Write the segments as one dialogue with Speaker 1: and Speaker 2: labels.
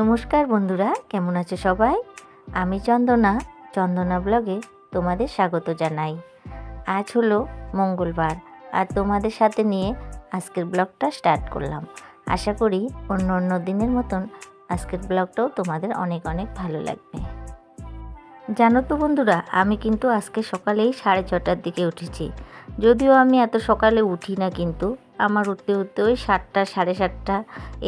Speaker 1: নমস্কার বন্ধুরা, কেমন আছে সবাই? আমি চন্দনা চন্দনা ব্লগে তোমাদের স্বাগত জানাই। আজ হলো মঙ্গলবার, আর তোমাদের সাথে নিয়ে আজকের ব্লগটা স্টার্ট করলাম। আশা করি অন্য অন্য দিনের মতন আজকের ব্লগটাও তোমাদের অনেক অনেক ভালো লাগবে। জানো তো বন্ধুরা, আমি কিন্তু আজকে সকালেই সাড়ে ছটার দিকে উঠেছি। যদিও আমি এত সকালে উঠি না কিন্তু, আমার উঠতে উঠতে ওই সাতটা, সাড়ে সাতটা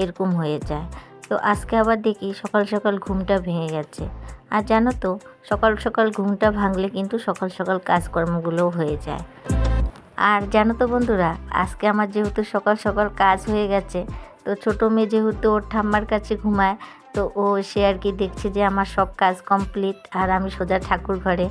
Speaker 1: এরকম হয়ে যায়। তো আজকে আবার দেখি সকাল সকাল ঘুমটা ভেঙে গেছে। আর জানো তো, সকাল সকাল ঘুমটা ভাঙলে কিন্তু সকাল সকাল কাজকর্মগুলোও হয়ে যায়। আর জানো তো বন্ধুরা, আজকে আমার যেহেতু সকাল সকাল কাজ হয়ে গেছে, তো ছোটো মেয়ে যেহেতু ওর ঠাম্মার কাছে ঘুমায়, তো ও সে আর কি দেখছে যে আমার সব কাজ কমপ্লিট আর আমি সোজা ঠাকুর ঘরে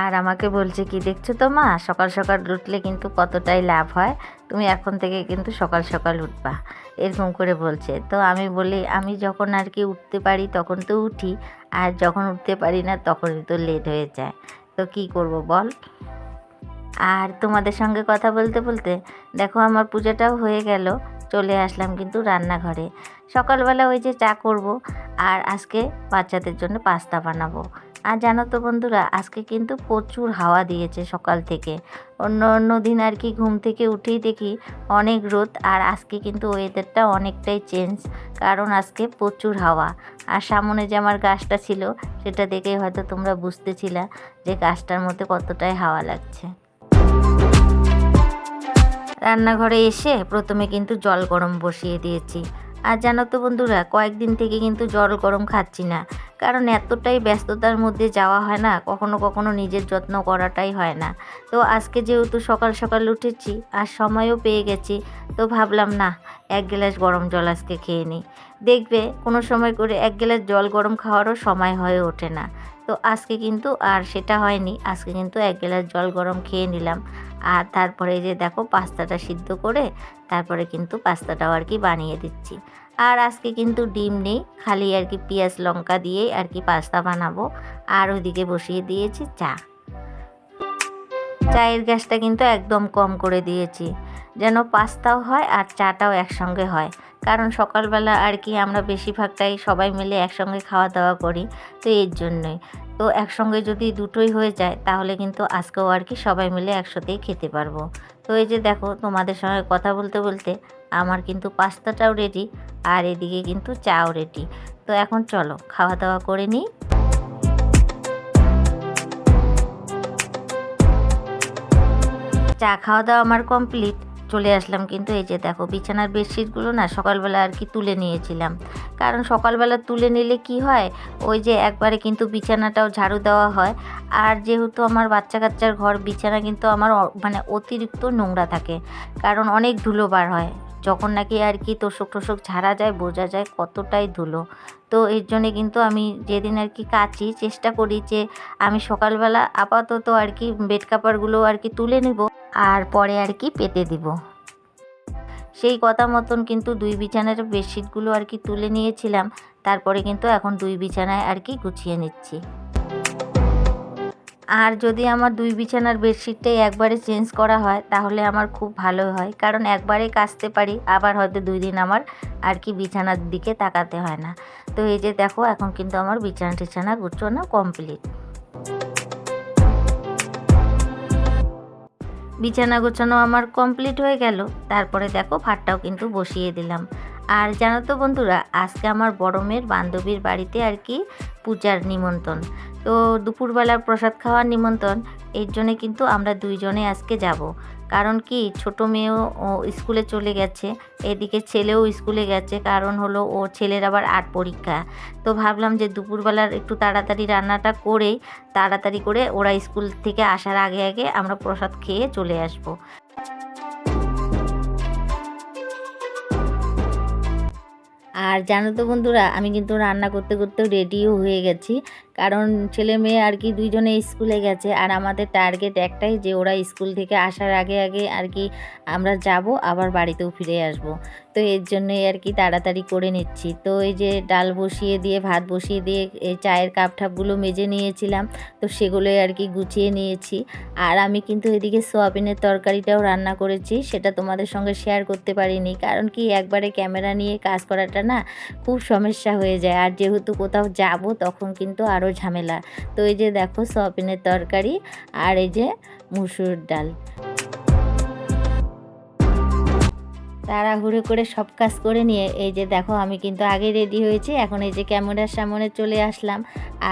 Speaker 1: আর আমাকে বলছে কি, দেখছ তো মা, সকাল সকাল উঠলে কিন্তু কতটাই লাভ হয়? তুমি এখন থেকে কিন্তু সকাল সকাল উঠবা। এরকম করে বলছে। তো আমি বলি, আমি যখন আর কি উঠতে পারি তখন তো উঠি, আর যখন উঠতে পারি না তখনই তো লেট হয়ে যায়। তো কি করব বল? আর তোমাদের সঙ্গে কথা বলতে বলতে, দেখো আমার পূজাটাও হয়ে গেল, চলে আসলাম কিন্তু রান্নাঘরে। সকালবেলা ওই যে চা করব আর আজকে বাচ্চাদের জন্য পাস্তা বানাবো। আর জানো তো বন্ধুরা, আজকে কিন্তু প্রচুর হাওয়া দিয়েছে সকাল থেকে। অন্য অন্য দিন আর কি ঘুম থেকে উঠেই দেখি অনেক রোদ আর আজকে কিন্তু ওয়েদারটা অনেকটাই চেঞ্জ কারণ আজকে প্রচুর হাওয়া। আর সামনে যে আমার গাছটা ছিল, সেটা দেখেই হয়তো তোমরা বুঝতেছিলা যে গাছটার মধ্যে কতটাই হাওয়া লাগছে। রান্নাঘরে এসে প্রথমে কিন্তু জল গরম বসিয়ে দিয়েছি। আর জানো তো বন্ধুরা, কয়েকদিন থেকে কিন্তু জল গরম খাচ্ছি না। কারণ এতটাই ব্যস্ততার মধ্যে যাওয়া হয় না, কখনো কখনো নিজের যত্ন করাটাই হয় না। তো আজকে যেহেতু সকাল সকাল উঠেছি আর সময়ও পেয়ে গেছি, তো ভাবলাম না, এক গ্লাস গরম জল আজকে খেয়ে নিই। দেখবে কোনো সময় করে এক গ্লাস জল গরম খাওয়ারও সময় হয়ে ওঠে না। তো আজকে কিন্তু আর সেটা হয়নি, আজকে কিন্তু এক গ্লাস জল গরম খেয়ে নিলাম। আর তারপরে যে দেখো পাস্তাটা সিদ্ধ করে তারপরে কিন্তু পাস্তাটাও আর কি বানিয়ে দিচ্ছি। আর আজকে কিন্তু ডিম নেই, খালি আর কি পেঁয়াজ লঙ্কা দিয়েই আর কি পাস্তা বানাবো। আর ওইদিকে বসিয়ে দিয়েছি চা। চায়ের গ্যাসটা কিন্তু একদম কম করে দিয়েছি, যেন পাস্তাও হয় আর চাটাও একসঙ্গে হয়। কারণ সকালবেলা আর কি আমরা বেশিরভাগটাই সবাই মিলে একসঙ্গে খাওয়া দাওয়া করি, তো এর জন্যই। তো একসঙ্গে যদি দুটোই হয়ে যায়, তাহলে কিন্তু আজকেও আর কি সবাই মিলে একসাথেই খেতে পারব। তো এই যে দেখো, তোমাদের সঙ্গে কথা বলতে বলতে আমার কিন্তু পাস্তাটাও রেডি আর এদিকে কিন্তু চাও রেডি তো এখন চলো, খাওয়া দাওয়া করে নিই। চা খাওয়া দাওয়া আমার কমপ্লিট চলে আসলাম কিন্তু এই যে দেখো বিছানার বেডশিটগুলো না সকালবেলা আর কি তুলে নিয়েছিলাম। কারণ সকালবেলা তুলে নিলে কি হয়, ওই যে একবারে কিন্তু বিছানাটাও ঝাড়ু দেওয়া হয়। আর যেহেতু আমার বাচ্চা কাচ্চার ঘর, বিছানা কিন্তু আমার মানে অতিরিক্ত নোংরা থাকে। কারণ অনেক ধুলো বার হয়। যখন নাকি আর কি তোষক টোষক ঝাড়া যায়, বোঝা যায় কতটাই ধুলো। তো এর জন্যে কিন্তু আমি যেদিন আর কি কাচি, চেষ্টা করি যে আমি সকালবেলা আপাতত আর কি বেড কাপড়গুলো আর কি তুলে নেব। আর পরে আর কি পেতে দিব। সেই কথা মতন কিন্তু দুই বিছানার বেডশিটগুলো আর কি তুলে নিয়েছিলাম, তারপরে কিন্তু এখন দুই বিছানায় আর কি গুছিয়ে নিচ্ছি। আর যদি আমার দুই বিছানার বেডশিটটাই একবারে চেঞ্জ করা হয়, তাহলে আমার খুব ভালো হয়, কারণ একবারে কাচতে পারি, আবার হয়তো দুই দিন আমার আর কি বিছানার দিকে তাকাতে হয় না। তো এই যে দেখো, এখন কিন্তু আমার বিছানা টিছানা গুছোনো কমপ্লিট বিছানা গোছানো আমার কমপ্লিট হয়ে গেল। তারপরে দেখো ভাতটাও কিন্তু বসিয়ে দিলাম। আর জানো তো বন্ধুরা, আজকে আমার বড় মেয়ের বান্ধবীর বাড়িতে আর কি পূজার নিমন্ত্রণ। তো দুপুরবেলার প্রসাদ খাওয়ার নিমন্ত্রণ, এর জন্যে কিন্তু আমরা দুইজনে আজকে যাব। কারণ কি ছোট মেয়েও স্কুলে চলে গেছে, এদিকে ছেলেও স্কুলে গেছে, কারণ হলো ও ছেলের আবার আট পরীক্ষা। তো ভাবলাম যে দুপুরবেলার একটু তাড়াতাড়ি রান্নাটা করেই তাড়াতাড়ি করে ওরা স্কুল থেকে আসার আগে আগে আমরা প্রসাদ খেয়ে চলে আসব। আর জানো তো বন্ধুরা, আমি কিন্তু রান্না করতে করতে রেডিও হয়ে গেছি। কারণ ছেলে মেয়ে আর কি দুইজনে স্কুলে গেছে আর আমাদের টার্গেট একটাই যে ওরা স্কুল থেকে আসার আগে আগে আর কি আমরা যাব, আবার বাড়িতেও ফিরে আসব। তো এর জন্যই আর কি তাড়াতাড়ি করে নিচ্ছি। তো এই যে ডাল বসিয়ে দিয়ে, ভাত বসিয়ে দিয়ে এই চায়ের কাপ ঠাপগুলো মেজে নিয়েছিলাম, তো সেগুলোই আর কি গুছিয়ে নিয়েছি। আর আমি কিন্তু এদিকে সোয়াবিনের তরকারিটাও রান্না করেছি, সেটা তোমাদের সঙ্গে শেয়ার করতে পারিনি। কারণ কি একবারে ক্যামেরা নিয়ে কাজ করাটা না খুব সমস্যা হয়ে যায়। আর যেহেতু কোথাও যাব, তখন কিন্তু আরও ঝামেলা। তো এই যে দেখো সোয়াবিনের তরকারি আর এই যে মুসুর ডাল। তাড়াহুড়ো করে সব কাজ করে নিয়ে এই যে দেখো আমি কিন্তু আগে রেডি হয়েছি, এখন এই যে ক্যামেরার সামনে চলে আসলাম।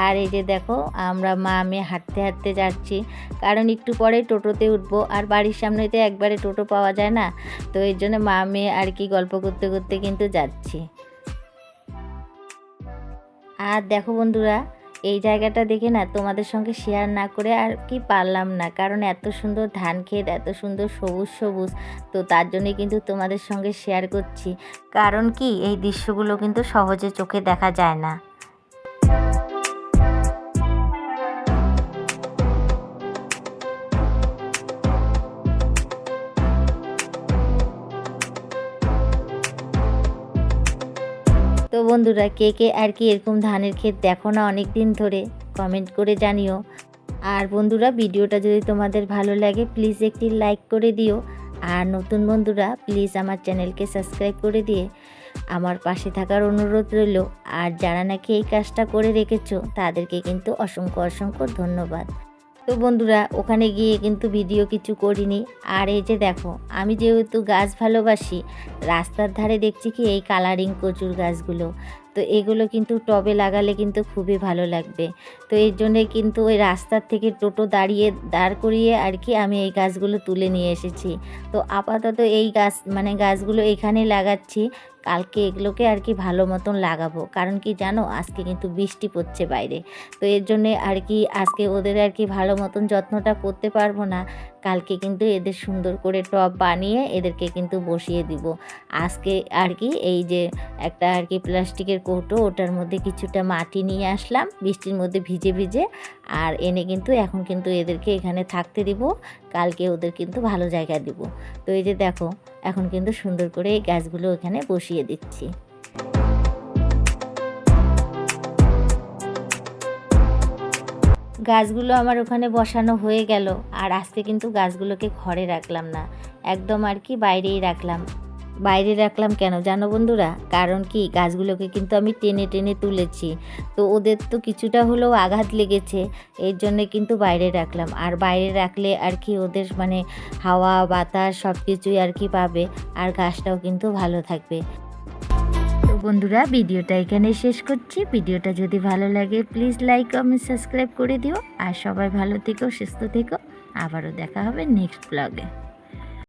Speaker 1: আর এই যে দেখো আমরা মা মেয়ে হাঁটতে হাঁটতে যাচ্ছি। কারণ একটু পরে টোটোতে উঠবো আর বাড়ির সামনে তো একবারে টোটো পাওয়া যায় না। তো এর জন্য মা মেয়ে আর কি গল্প করতে করতে কিন্তু যাচ্ছি। আর দেখো বন্ধুরা এই জায়গাটা দেখে না তোমাদের সঙ্গে শেয়ার না করে আর কি পারলাম না। কারণ এত সুন্দর ধান ক্ষেত, এত সুন্দর সবুজ সবুজ, তো তার জন্যই কিন্তু তোমাদের সঙ্গে শেয়ার করছি। কারণ কি এই দৃশ্যগুলো কিন্তু সহজে চোখে দেখা যায় না। বন্ধুরা, কে কে আর কি এরকম ধানের ক্ষেত দেখো না অনেক দিন ধরে কমেন্ট করে জানিও। আর বন্ধুরা, ভিডিওটা যদি তোমাদের ভালো লাগে প্লিজ একটি লাইক করে দিও। আর নতুন বন্ধুরা প্লিজ আমার চ্যানেলকে সাবস্ক্রাইব করে দিয়ে আমার পাশে থাকার অনুরোধ রইল। আর যারা নাকি এই কাজটা করে রেখেছো, তাদেরকে কিন্তু অসংখ্য অসংখ্য ধন্যবাদ। তো বন্ধুরা, ওখানে গিয়ে কিন্তু ভিডিও কিছু করিনি। আর এই যে দেখো, আমি যেহেতু গাছ ভালোবাসি, রাস্তার ধারে দেখছি কি এই কালারিং কচুর গাছগুলো। তো এগুলো কিন্তু টবে লাগালে কিন্তু খুবই ভালো লাগবে। তো এর জন্যে কিন্তু ওই রাস্তার থেকে টোটো দাঁড়িয়ে, দাঁড় করিয়ে আর কি আমি এই গাছগুলো তুলে নিয়ে এসেছি। তো আপাতত এই গাছ মানে গাছগুলো এখানে লাগাচ্ছি। কালকে এগুলোকে আর কি ভালো মতন লাগাবো। কারণ কি জানো? আজকে কিন্তু বৃষ্টি পড়ছে বাইরে। তো এর জন্যে আর কি আজকে ওদের আর কি ভালো মতন যত্নটা করতে পারব না। কালকে কিন্তু এদের সুন্দর করে টব বানিয়ে এদেরকে কিন্তু বসিয়ে দিব। আজকে আর কি এই যে একটা আর কি প্লাস্টিকের কৌটো, ওটার মধ্যে কিছুটা মাটি নিয়ে আসলাম, বৃষ্টির মধ্যে ভিজে ভিজে। আর এনে কিন্তু এখন কিন্তু এদেরকে এখানে থাকতে দিব। কালকে ওদের কিন্তু ভালো জায়গা দিব। তো এই যে দেখো, এখন কিন্তু সুন্দর করে এই গাছগুলো ওখানে বসিয়ে দিচ্ছি। গাছগুলো আমার ওখানে বসানো হয়ে গেল, আর আজকে কিন্তু গাছগুলোকে ঘরে রাখলাম না। একদম আর কি বাইরেই রাখলাম। বাইরে রাখলাম কেন জানো বন্ধুরা? কারণ কি, গাছগুলোকে কিন্তু আমি টেনে টেনে তুলেছি। তো ওদের তো কিছুটা হলেও আঘাত লেগেছে, এর জন্যে কিন্তু বাইরে রাখলাম। আর বাইরে রাখলে আর কি ওদের মানে হাওয়া, বাতাস সব কিছুই আর কি পাবে, আর গাছটাও কিন্তু ভালো থাকবে। তো বন্ধুরা, ভিডিওটা এখানে শেষ করছি। ভিডিওটা যদি ভালো লাগে প্লিজ লাইক কমেন্ট সাবস্ক্রাইব করে দিও। আর সবাই ভালো থেকো, সুস্থ থেকো। আবারও দেখা হবে নেক্সট ব্লগে